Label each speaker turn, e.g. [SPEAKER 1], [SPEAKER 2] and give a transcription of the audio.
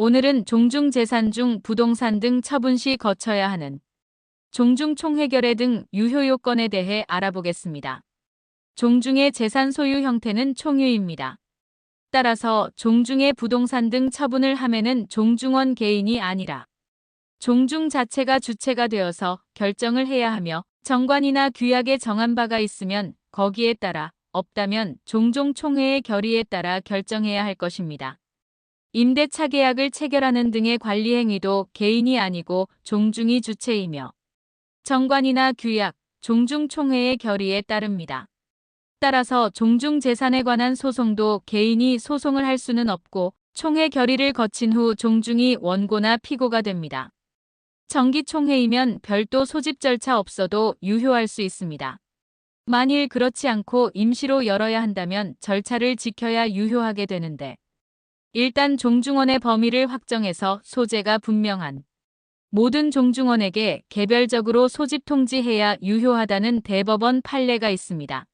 [SPEAKER 1] 오늘은 종중 재산 중 부동산 등 처분 시 거쳐야 하는 종중 총회결의 등 유효 요건에 대해 알아보겠습니다. 종중의 재산 소유 형태는 총유입니다. 따라서 종중의 부동산 등 처분을 함에는 종중원 개인이 아니라 종중 자체가 주체가 되어서 결정을 해야 하며 정관이나 규약에 정한 바가 있으면 거기에 따라 없다면 종종 총회의 결의에 따라 결정해야 할 것입니다. 임대차 계약을 체결하는 등의 관리 행위도 개인이 아니고 종중이 주체이며 정관이나 규약, 종중 총회의 결의에 따릅니다. 따라서 종중 재산에 관한 소송도 개인이 소송을 할 수는 없고 총회 결의를 거친 후 종중이 원고나 피고가 됩니다. 정기 총회이면 별도 소집 절차 없어도 유효할 수 있습니다. 만일 그렇지 않고 임시로 열어야 한다면 절차를 지켜야 유효하게 되는데 일단 종중원의 범위를 확정해서 소재가 분명한 모든 종중원에게 개별적으로 소집 통지해야 유효하다는 대법원 판례가 있습니다.